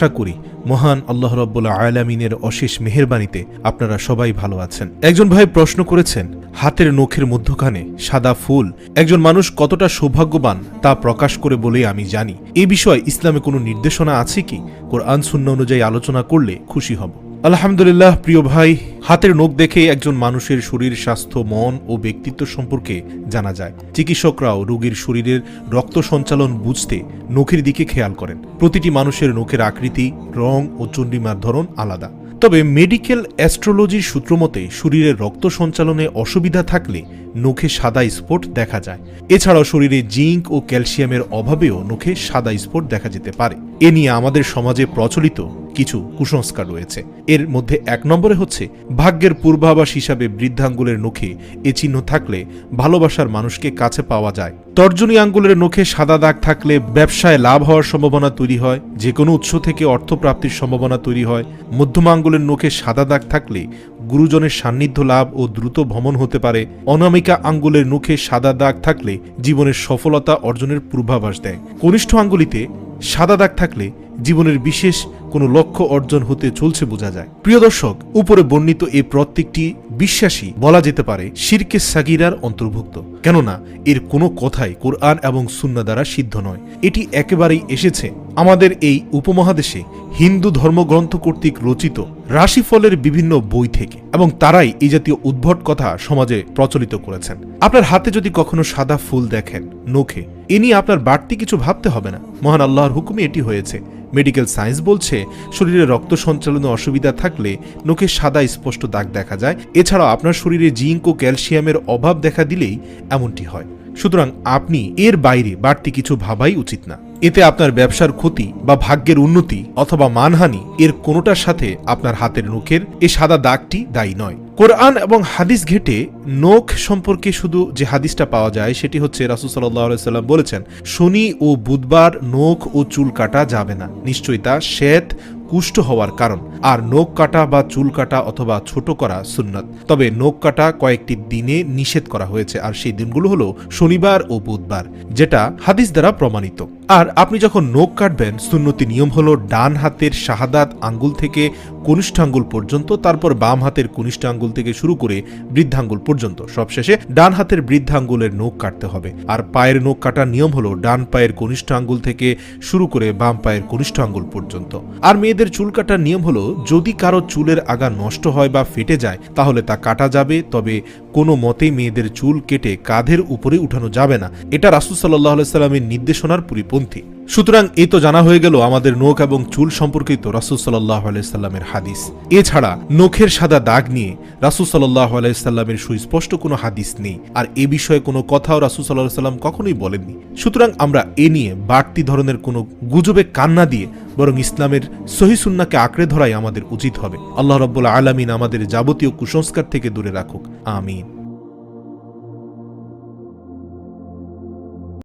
আশা করি মহান আল্লাহ রব্বুল্লাহ আয়ালামিনের অশেষ মেহেরবানিতে আপনারা সবাই ভালো আছেন। একজন ভাই প্রশ্ন করেছেন, হাতের নখের মধ্যখানে সাদা ফুল, একজন মানুষ কতটা সৌভাগ্যবান তা প্রকাশ করে বলে আমি জানি। এ বিষয়ে ইসলামে কোনো নির্দেশনা আছে কি? কোরআন শূন্য অনুযায়ী আলোচনা করলে খুশি হব। আলহামদুলিল্লাহ, প্রিয় ভাই, হাতের নখ দেখে একজন মানুষের শরীর, স্বাস্থ্য, মন ও ব্যক্তিত্ব সম্পর্কে জানা যায়। চিকিৎসকরাও রোগীর শরীরের রক্ত সঞ্চালন বুঝতে নখের দিকে খেয়াল করেন। প্রতিটি মানুষের নখের আকৃতি, রং ও চন্ডিমার ধরন আলাদা। তবে মেডিকেল অ্যাস্ট্রোলজির সূত্রমতে শরীরে রক্ত সঞ্চালনে অসুবিধা থাকলে নখে সাদা স্পট দেখা যায়। এছাড়াও শরীরে জিঙ্ক ও ক্যালসিয়ামের অভাবেও নখে সাদা স্পট দেখা যেতে পারে। এ নিয়ে আমাদের সমাজে প্রচলিত কিছু কুসংস্কার রয়েছে। এর মধ্যে এক নম্বরে হচ্ছে, ভাগ্যের পূর্বাভাস হিসাবে বৃদ্ধাঙ্গুলের নখে এ চিহ্ন থাকলে ভালোবাসার মানুষকে কাছে পাওয়া যায়। তর্জনী আঙ্গুলের নখে সাদা দাগ থাকলে ব্যবসায় লাভ হওয়ার সম্ভাবনা তৈরি হয় যে কোনো উৎস থেকে অর্থ প্রাপ্তির সম্ভাবনা তৈরি হয়। মধ্যম আঙ্গুলের নখে সাদা দাগ থাকলে গুরুজনের সান্নিধ্য লাভ ও দ্রুত ভ্রমণ হতে পারে। অনামিকা আঙ্গুলের নখে সাদা দাগ থাকলে জীবনের সফলতা অর্জনের পূর্বাভাস দেয়। কনিষ্ঠ আঙ্গুলিতে সাদা দাগ থাকলে জীবনের বিশেষ কোনো লক্ষ্য অর্জন হতে চলছে বোঝা যায়। প্রিয় দর্শক, উপরে বর্ণিত এই প্রত্যেকটি বিশ্বাসী বলা যেতে পারে শিরকে সাগিরার অন্তর্ভুক্ত। কেননা, এর কোনো কথাই কোরআন এবং সুন্না দ্বারা সিদ্ধ নয়। এটি একেবারেই এসেছে আমাদের এই উপমহাদেশে হিন্দু ধর্মগ্রন্থ কর্তৃক রচিত রাশিফলের বিভিন্ন বই থেকে এবং তারাই এই জাতীয় উদ্ভট কথা সমাজে প্রচলিত করেছেন। আপনার হাতে যদি কখনো সাদা ফুল দেখেন, নখে এ নিয়ে আপনার বাড়তি কিছু ভাবতে হবে না। মহান আল্লাহর হুকুমে এটি হয়েছে। মেডিকেল সায়েন্স বলছে, শরীরে রক্ত সঞ্চালনে অসুবিধা থাকলে নখে সাদা স্পষ্ট দাগ দেখা যায়। এছাড়াও আপনার শরীরে জিঙ্ক ও ক্যালসিয়ামের অভাব দেখা দিলেই এমনটি হয়। সুতরাং আপনি এর বাইরে বাড়তি কিছু ভাবাই উচিত না। এতে আপনার ব্যবসার ক্ষতি বা ভাগ্যের উন্নতি অথবা মানহানি এর কোনোটার সাথে আপনার হাতের নখের এ সাদা দাগটি দায়ী নয়। কোরআন এবং হাদিস ঘেটে নখ সম্পর্কে শুধু যে হাদিসটা পাওয়া যায়, সেটি হচ্ছে রাসুল সাল্লাম বলেছেন, শনি ও বুধবার নখ ও চুল কাটা যাবে না। নিশ্চয়ই তা শ্বেত, কুষ্ঠ হওয়ার কারণ। আর নখ কাটা বা চুল কাটা অথবা ছোট করা সুন্নত। তবে নখ কাটা কয়েকটি দিনে নিষেধ করা হয়েছে। আর সেই দিনগুলো হলো শনিবার ও বুধবার, যেটা হাদিস দ্বারা প্রমাণিত। আর আপনি যখন নখ কাটবেন, সুন্নতি নিয়ম হলো ডান হাতের শাহাদাত আঙ্গুল থেকে কনিষ্ঠ আঙ্গুল পর্যন্ত, তারপর বাম হাতের কনিষ্ঠ আঙ্গুল থেকে শুরু করে বৃদ্ধাঙ্গুল পর্যন্ত। সবশেষে ডান হাতের বৃদ্ধাঙ্গুলের নখ কাটতে হবে। আর পায়ের নখ কাটার নিয়ম হলো ডান পায়ের কনিষ্ঠ আঙ্গুল থেকে শুরু করে বাম পায়ের কনিষ্ঠ আঙ্গুল পর্যন্ত। আর মেয়েদের চুল কাটার নিয়ম হলো, যদি কারও চুলের আগা নষ্ট হয় বা ফেটে যায়, তাহলে তা কাটা যাবে, তবে কোনো মতেই মেয়েদের চুল কেটে কাঁধের উপরে উঠানো যাবে না। এটা রাসুল সাল্লাহ সাল্লামের নির্দেশনার পরিপন্থী সুতরাং এ তো জানা হয়ে গেল আমাদের নখ এবং চুল সম্পর্কিত রাসুল সাল্লাহ আলাইসাল্লামের হাদিস। এছাড়া নখের সাদা দাগ নিয়ে রাসুল সাল্লাহ আলাইসাল্লামের সুস্পষ্ট কোনো হাদিস নেই। আর এ বিষয়ে কোনো কথাও রাসুল সাল্লাহ সাল্লাম কখনোই বলেননি। সুতরাং আমরা এ নিয়ে বাড়তি ধরনের কোনো গুজবে কান্না দিয়ে বরং ইসলামের সহিসুন্নাকে আঁকড়ে ধরাই আমাদের উচিত হবে। আল্লাহ রব্বুল আলমিন আমাদের যাবতীয় কুসংস্কার থেকে দূরে রাখুক। আমিন।